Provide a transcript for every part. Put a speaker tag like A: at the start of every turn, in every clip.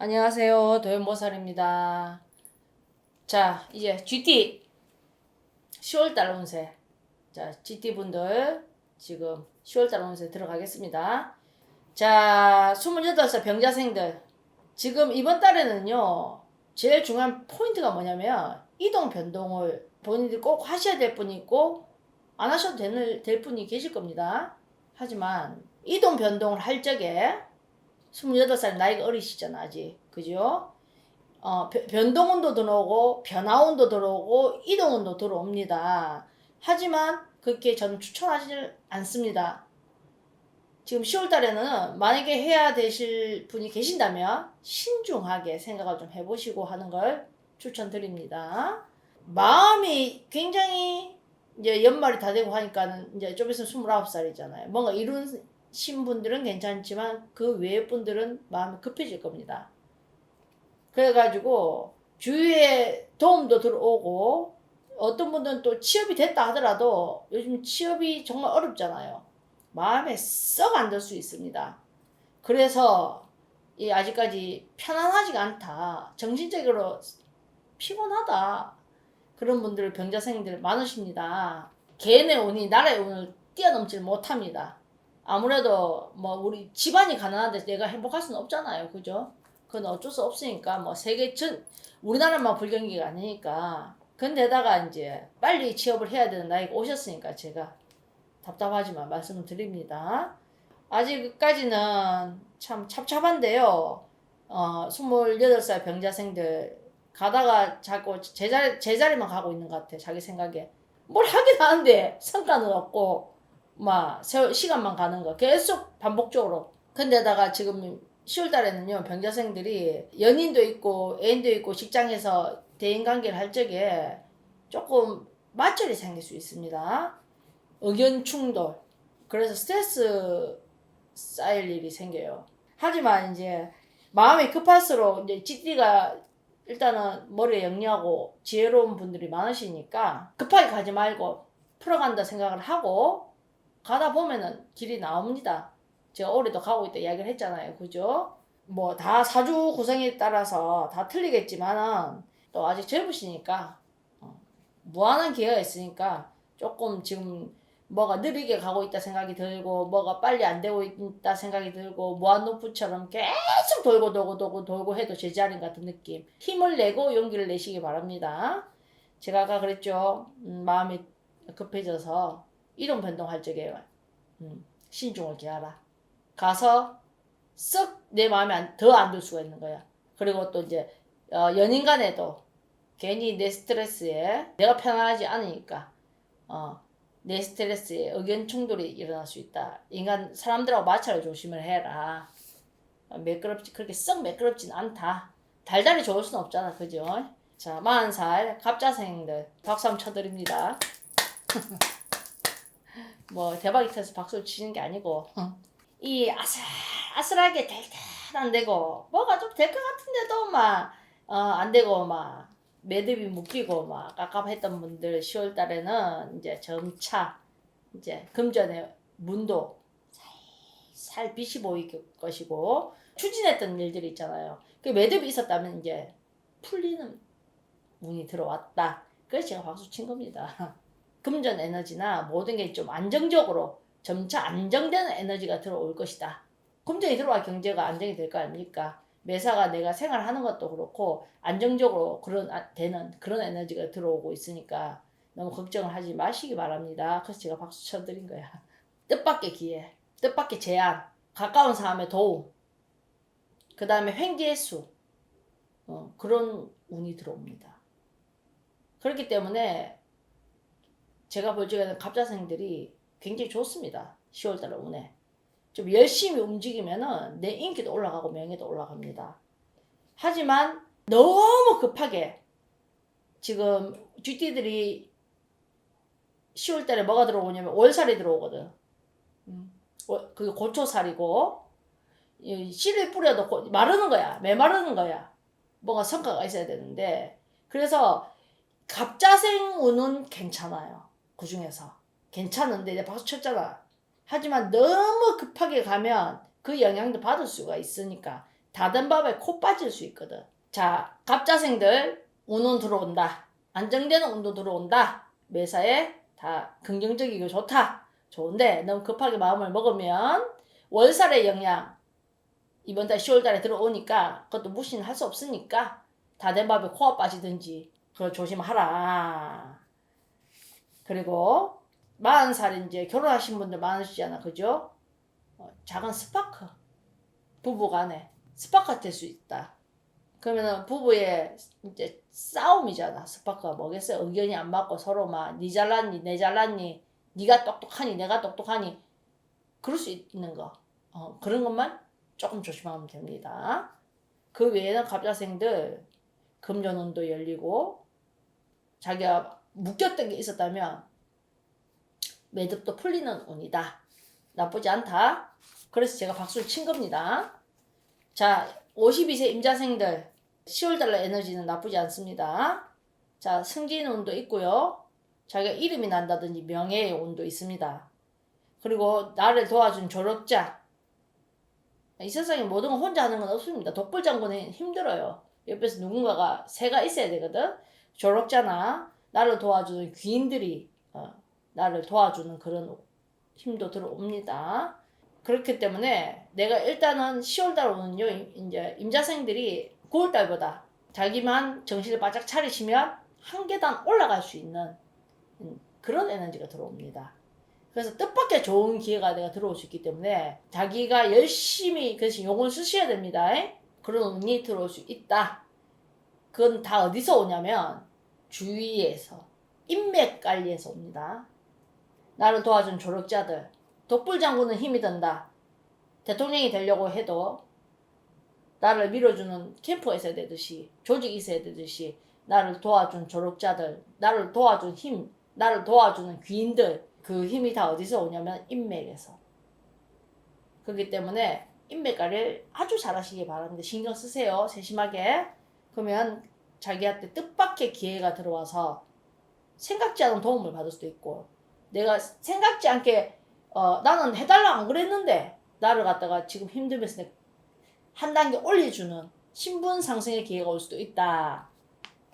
A: 안녕하세요. 도연모살입니다. 자, 이제 GT 10월달 운세. 자, GT 분들 지금 10월달 운세 들어가겠습니다. 자, 28살 병자생들. 지금 이번 달에는요, 제일 중요한 포인트가 뭐냐면, 이동 변동을 본인들이 꼭 하셔야 될 분이 있고, 안 하셔도 되는, 될 분이 계실 겁니다. 하지만, 이동 변동을 할 적에, 28살 나이가 어리시잖아, 아직. 그죠? 어, 변- 변동운도 들어오고, 변화운도 들어오고, 이동운도 들어옵니다. 하지만, 그렇게 저는 추천하지 않습니다. 지금 10월 달에는 만약에 해야 되실 분이 계신다면, 신중하게 생각을 좀 해보시고 하는 걸 추천드립니다. 마음이 굉장히 이제 연말이 다 되고 하니까는 이제 좀 있으면 29살이잖아요. 뭔가 이루 신 분들은 괜찮지만 그 외의 분들은 마음이 급해질 겁니다. 그래가지고 주위에 도움도 들어오고 어떤 분들은 또 취업이 됐다 하더라도 요즘 취업이 정말 어렵잖아요. 마음에 썩 안 들 수 있습니다. 그래서 이 아직까지 편안하지가 않다. 정신적으로 피곤하다. 그런 분들 병자생들 많으십니다. 개인의 운이 나라의 운을 뛰어넘질 못합니다. 아무래도 뭐 우리 집안이 가난한데 내가 행복할 수는 없잖아요. 그죠? 그건 어쩔 수 없으니까 뭐 세계 전 우리나라만 불경기가 아니니까 근데다가 이제 빨리 취업을 해야 되는 나이가 오셨으니까 제가 답답하지만 말씀을 드립니다. 아직까지는 참 찹찹한데요. 어, 28살 병자생들 가다가 자꾸 제자리, 제자리만 가고 있는 것 같아. 자기 생각에. 뭘 하긴 하는데 성과는 없고 막 세월- 시간만 가는 거 계속 반복적으로. 근데다가 지금 10월 달에는요. 병자생들이 연인도 있고 애인도 있고 직장에서 대인 관계를 할 적에 조금 마찰이 생길 수 있습니다. 의견 충돌. 그래서 스트레스 쌓일 일이 생겨요. 하지만 이제 마음이 급할수록 이제 찌띠가 일단은 머리에 영리하고 지혜로운 분들이 많으시니까 급하게 가지 말고 풀어간다 생각을 하고 가다 보면은 길이 나옵니다. 제가 올해도 가고 있다 이야기를 했잖아요. 그죠? 뭐 다 사주 구성에 따라서 다 틀리겠지만은 또 아직 젊으시니까 어, 무한한 기회가 있으니까 조금 지금 뭐가 느리게 가고 있다 생각이 들고 뭐가 빨리 안 되고 있다 생각이 들고 무한노프처럼 계속 돌고 돌고 돌고 돌고 해도 제자리 같은 느낌 힘을 내고 용기를 내시기 바랍니다 제가 아까 그랬죠 음, 마음이 급해져서 이동 변동할 적에 음, 신중을 기하라 가서 썩 내 마음에 더 안 들 수가 있는 거야 그리고 또 이제 어, 연인 간에도 괜히 내 스트레스에 내가 편안하지 않으니까 어, 내 스트레스에 의견 충돌이 일어날 수 있다. 인간 사람들하고 마찰을 조심을 해라. 어, 매끄럽지 그렇게 썩 매끄럽진 않다. 달달이 좋을 순 없잖아, 그죠? 자, 40살 갑자생들 박수 한번 쳐드립니다. 뭐 대박이 터서 박수를 치는 게 아니고 이 아슬아슬하게 될 듯 안 되고 뭐가 좀 될 것 같은데도 막 어, 안 되고 막 매듭이 묶이고 막 깝깝했던 분들 10월 달에는 이제 점차 이제 금전의 문도 살 빛이 보일 것이고 추진했던 일들이 있잖아요. 그 매듭이 있었다면 이제 풀리는 운이 들어왔다. 그래서 제가 박수 친 겁니다. 금전 에너지나 모든 게 좀 안정적으로 점차 안정되는 에너지가 들어올 것이다. 금전이 들어와 경제가 안정이 될 거 아닙니까? 매사가 내가 생활하는 것도 그렇고 안정적으로 그런 아- 되는 그런 에너지가 들어오고 있으니까 너무 걱정을 하지 마시기 바랍니다. 그래서 제가 박수 쳐드린 거야. 뜻밖의 기회, 뜻밖의 제안, 가까운 사람의 도움, 그 다음에 횡재의 수 어, 그런 운이 들어옵니다. 그렇기 때문에 제가 볼 적에는 갑자생들이 굉장히 좋습니다. 10월달 운에. 좀 열심히 움직이면은 내 인기도 올라가고 명예도 올라갑니다. 하지만 너무 급하게 지금 GT들이 10월 달에 뭐가 들어오냐면 월살이 들어오거든. 음. 월- 그게 고초살이고 이 씨를 뿌려도 고- 마르는 거야. 메마르는 거야. 뭔가 성과가 있어야 되는데 그래서 갑자생 운은 괜찮아요. 그 중에서 괜찮은데 내가 박수 쳤잖아. 하지만 너무 급하게 가면 그 영향도 받을 수가 있으니까 다된 밥에 코 빠질 수 있거든. 자, 갑자생들 운운 들어온다. 안정되는 운도 들어온다. 매사에 다 긍정적이고 좋다. 좋은데 너무 급하게 마음을 먹으면 월살의 영향 이번 달 10월 달에 들어오니까 그것도 무시는 할 수 없으니까 다 된 밥에 코가 빠지든지 그걸 조심하라. 그리고 40살 이제 결혼하신 분들 많으시잖아. 그죠? 어, 작은 스파크. 부부 간에 스파크가 될 수 있다. 그러면은 부부의 이제 싸움이잖아. 스파크가 뭐겠어요? 의견이 안 맞고 서로 막 니 잘났니 내 잘났니 네가 똑똑하니 내가 똑똑하니 그럴 수 있는 거. 어, 그런 것만 조금 조심하면 됩니다. 그 외에는 갑자생들 금전운도 열리고 자기가 묶였던 게 있었다면 매듭도 풀리는 운이다. 나쁘지 않다. 그래서 제가 박수를 친 겁니다. 자, 52세 임자생들 10월달로 에너지는 나쁘지 않습니다. 자, 승진 운도 있고요. 자기가 이름이 난다든지 명예의 운도 있습니다. 그리고 나를 도와준 조력자. 이 세상에 모든 걸 혼자 하는 건 없습니다. 독불장군은 힘들어요. 옆에서 누군가가 새가 있어야 되거든. 조력자나 나를 도와주는 귀인들이 어, 나를 도와주는 그런 힘도 들어옵니다. 그렇기 때문에 내가 일단은 10월달 오는요, 이제 임자생들이 9월달보다 자기만 정신을 바짝 차리시면 한 계단 올라갈 수 있는 음, 그런 에너지가 들어옵니다. 그래서 뜻밖의 좋은 기회가 내가 들어올 수 있기 때문에 자기가 열심히 그래서 용을 쓰셔야 됩니다. 그런 운이 들어올 수 있다. 그건 다 어디서 오냐면 주위에서 인맥 관리에서 옵니다. 나를 도와준 조력자들 독불 장군은 힘이 든다. 대통령이 되려고 해도 나를 밀어주는 캠프가 있어야 되듯이 조직이 있어야 되듯이 나를 도와준 조력자들 나를 도와준 힘 나를 도와주는 귀인들 그 힘이 다 어디서 오냐면 인맥에서 그렇기 때문에 인맥 관리를 아주 잘하시기 바랍니다. 신경 쓰세요. 세심하게. 그러면 자기한테 뜻밖의 기회가 들어와서 생각지 않은 도움을 받을 수도 있고 내가 생각지 않게 어, 나는 해달라 안 그랬는데 나를 갖다가 지금 힘들면서 한 단계 올려주는 신분 상승의 기회가 올 수도 있다.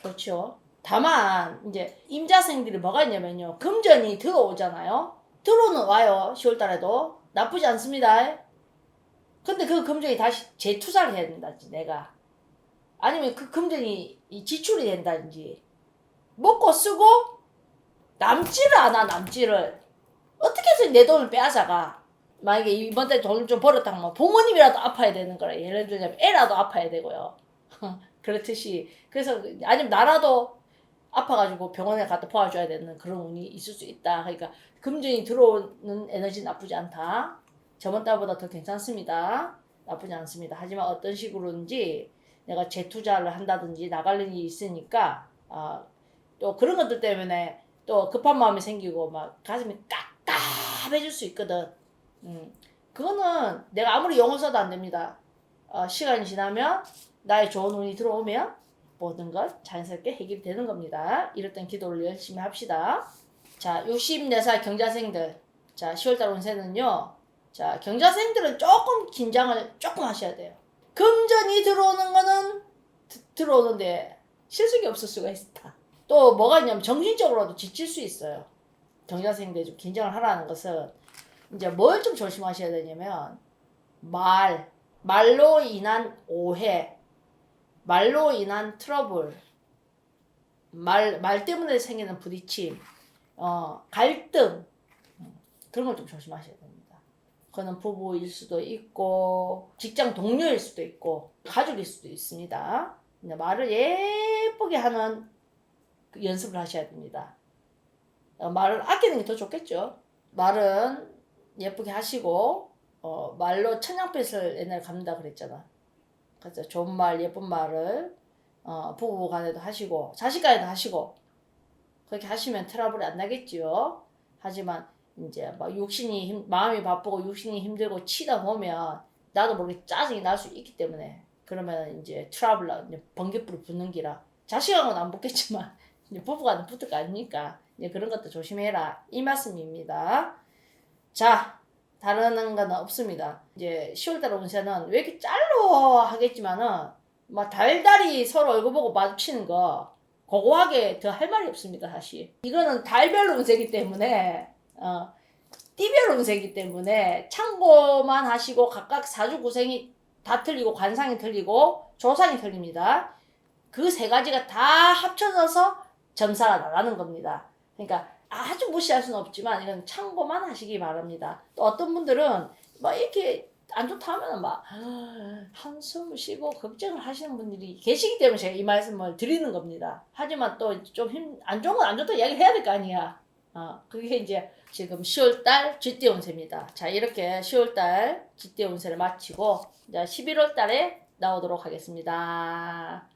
A: 그렇죠. 다만 이제 임자생들이 뭐가 있냐면요. 금전이 들어오잖아요. 들어오는 와요. 10월 달에도 나쁘지 않습니다. 근데 그 금전이 다시 재투자를 해야 된다든지 내가 아니면 그 금전이 지출이 된다든지 먹고 쓰고 남지를 않아 남지를. 어떻게 해서 내 돈을 빼앗아가? 만약에 이번 달 돈을 좀 벌었다 하면 부모님이라도 아파야 되는 거라. 예를 들자면 애라도 아파야 되고요. 그렇듯이. 그래서 아니면 나라도 아파가지고 병원에 갖다 보아줘야 되는 그런 운이 있을 수 있다. 그러니까 금전이 들어오는 에너지 나쁘지 않다. 저번 달보다 더 괜찮습니다. 나쁘지 않습니다. 하지만 어떤 식으로든지 내가 재투자를 한다든지 나갈 일이 있으니까 아, 또 그런 것들 때문에 또 급한 마음이 생기고 막 가슴이 깝깝해질 수 있거든. 음, 그거는 내가 아무리 영어 써도 안 됩니다. 어, 시간이 지나면 나의 좋은 운이 들어오면 모든 것 자연스럽게 해결이 되는 겁니다. 이럴 땐 기도를 열심히 합시다. 자, 64살 경자생들. 자, 10월달 운세는요. 자, 경자생들은 조금 긴장을 조금 하셔야 돼요. 금전이 들어오는 들어오는데 실속이 없을 수가 있다. 또 뭐가 있냐면 정신적으로도 지칠 수 있어요. 경자생들 좀 긴장을 하라는 것은 이제 뭘 좀 조심하셔야 되냐면 말, 말로 인한 오해, 말로 인한 트러블, 말, 말 때문에 생기는 부딪힘, 어, 갈등, 그런 걸 좀 조심하셔야 됩니다. 그거는 부부일 수도 있고, 직장 동료일 수도 있고, 가족일 수도 있습니다. 말을 예쁘게 하는 그 연습을 하셔야 됩니다. 어, 말을 아끼는 게 더 좋겠죠. 말은 예쁘게 하시고, 어, 말로 천냥빛을 옛날에 갚는다 그랬잖아. 그래서 좋은 말, 예쁜 말을 어, 부부 간에도 하시고 자식 간에도 하시고 그렇게 하시면 트러블이 안 나겠지요. 하지만 이제 막 육신이 힘, 마음이 바쁘고 육신이 힘들고 치다 보면 나도 모르게 짜증이 날 수 있기 때문에 그러면 이제 트러블 나 이제 번개불이 붙는 기라 자식하고는 안 붙겠지만 이제 부부간은 붙을 거 아닙니까? 이제 그런 것도 조심해라 이 말씀입니다. 자 다른 건 없습니다. 이제 10월달 운세는 왜 이렇게 짤로 하겠지만은 막 달달이 서로 얼굴 보고 마주치는 거 고고하게 더 할 말이 없습니다 사실. 이거는 달별 운세이기 때문에 어, 띠별 운세이기 때문에 참고만 하시고 각각 사주 구생이 다 틀리고 관상이 틀리고 조상이 틀립니다. 그 세 가지가 다 합쳐져서 점사가 나가는 겁니다. 그러니까 아주 무시할 수는 없지만 이건 참고만 하시기 바랍니다. 또 어떤 분들은 막 이렇게 안 좋다 하면은 막 한숨을 쉬고 걱정을 하시는 분들이 계시기 때문에 제가 이 말씀을 드리는 겁니다. 하지만 또 좀 힘 안 좋은 건 안 좋다 이야기를 해야 될 거 아니야. 어, 그게 이제 지금 10월달 쥐띠 운세입니다. 자 이렇게 10월달 쥐띠 운세를 마치고 이제 11월달에 나오도록 하겠습니다.